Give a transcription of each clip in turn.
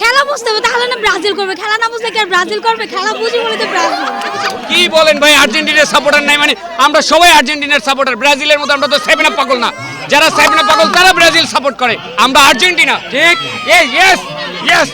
খেলা বুঝতে হবে, তাহলে না ব্রাজিল করবে। খেলা না ব্রাজিল করবে? খেলা বুঝি কি বলেন ভাই, আর্জেন্টিনার সাপোর্টার নাই মানে আমরা সবাই আর্জেন্টিনার সাপোর্টার ব্রাজিলের মতো আমরা তো না। যারা পাগল, তারা ব্রাজিল সাপোর্ট করে। আমরা আর্জেন্টিনা, ঠিক? ইয়েস ইয়েস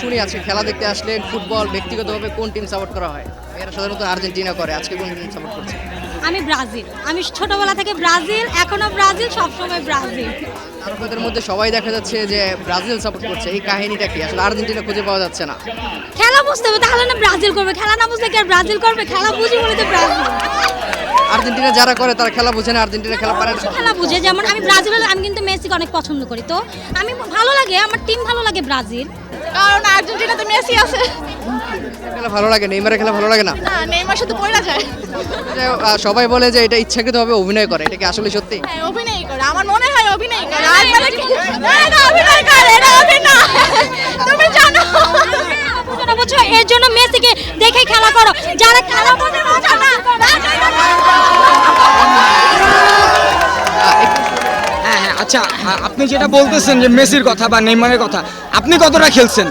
শুনি আজকে খেলা দেখতে আসলেন ফুটবল ব্যক্তিগতভাবে কোন টিম সাপোর্ট করা হয়? এরা সাধারণত আর্জেন্টিনা করে আজকে কোন টিম সাপোর্ট করছে? আমি ব্রাজিল। আমি ছোটবেলা থেকে ব্রাজিল এখনও ব্রাজিল সবসময় ব্রাজিল। তারকাদের মধ্যে সবাই দেখা যাচ্ছে যে ব্রাজিল সাপোর্ট করছে। এই কাহিনীটা কি? আসলে আর্জেন্টিনা খুঁজে পাওয়া যাচ্ছে না। খেলা বুঝতে হবে তাহলে না ব্রাজিল করবে। খেলা না বুঝলে কি আর ব্রাজিল করবে? খেলা বুঝি বলে তো ব্রাজিল। আর্জেন্টিনা যারা করে তারা খেলা বোঝে না আর্জেন্টিনা খেলা পারে না। খেলা বুঝে। যেমন আমি ব্রাজিল আমি কিন্তু মেসিকে অনেক পছন্দ করি। তো আমি ভালো লাগে আমার টিম ভালো লাগে ব্রাজিল। কারণ আর্জেন্টিনাতে মেসি আছে। খেলা ভালো লাগে নেইমারের খেলা ভালো লাগে না? না নেইমার শুধু পড়া যায়। সবাই বলে যে এটা ইচ্ছাকৃতভাবে অভিনয় করে এটা কি আসলে সত্যি? হ্যাঁ অভিনয় করে। আমার মনে হয় অভিনয় করে। আর মানে কি না, অভিনয় করে এটা অভিনয়। তুমি জানো। বুঝো না বুঝছ এর জন্য মেসিকে দেখে খেলা করো। যারা খেলা বোঝে বোঝো না হ্যাঁ হ্যাঁ আচ্ছা হ্যাঁ, আপনি যেটা বলতেছেন যে মেসির কথা বা নেইমারের কথা আপনি কতটা খেলছেন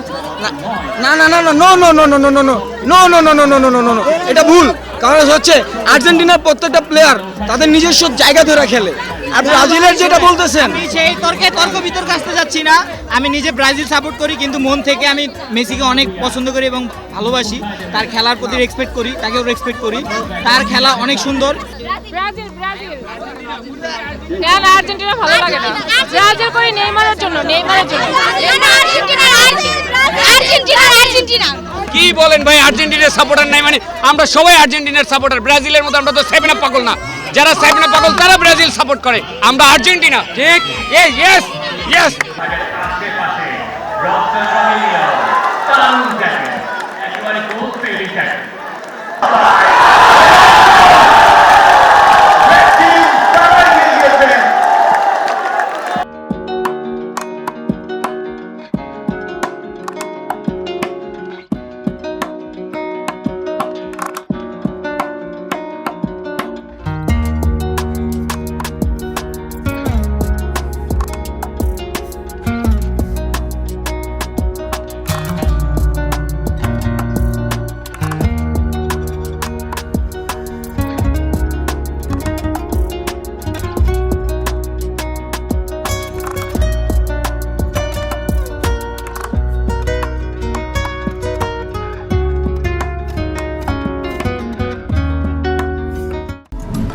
না না no no no no no no no no no no no no no no no no এটা ভুল কারণ হচ্ছে আর্জেন্টিনার প্রত্যেকটা প্লেয়ার তাদের নিজস্ব জায়গা ধরে খেলে আর ব্রাজিলের যেটা বলতেছেন। আমি সেই তর্কে তর্ক বিতর্ক আসতে যাচ্ছি না। আমি নিজে ব্রাজিল সাপোর্ট করি কিন্তু মন থেকে আমি মেসিকে অনেক পছন্দ করি এবং ভালোবাসি। তার খেলার প্রতি রেসপেক্ট করি তাকেও রেসপেক্ট করি। তার খেলা অনেক সুন্দর। Brazil Brazil. কেন আর্জেন্টিনা ভালো লাগে না। ব্রাজিল করি নেইমারের জন্য নেইমারের জন্য আর্জেন্টিনা আর্জেন্টিনা আর্জেন্টিনা কি বলেন ভাই, আর্জেন্টিনার সাপোর্টার নাই মানে আমরা সবাই আর্জেন্টিনার সাপোর্টার ব্রাজিলের মতো আমরা তো সেভেনা পাগল না। যারা সেভেনা পাগল, তারা ব্রাজিল সাপোর্ট করে। আমরা আর্জেন্টিনা। ঠিক? Yes yes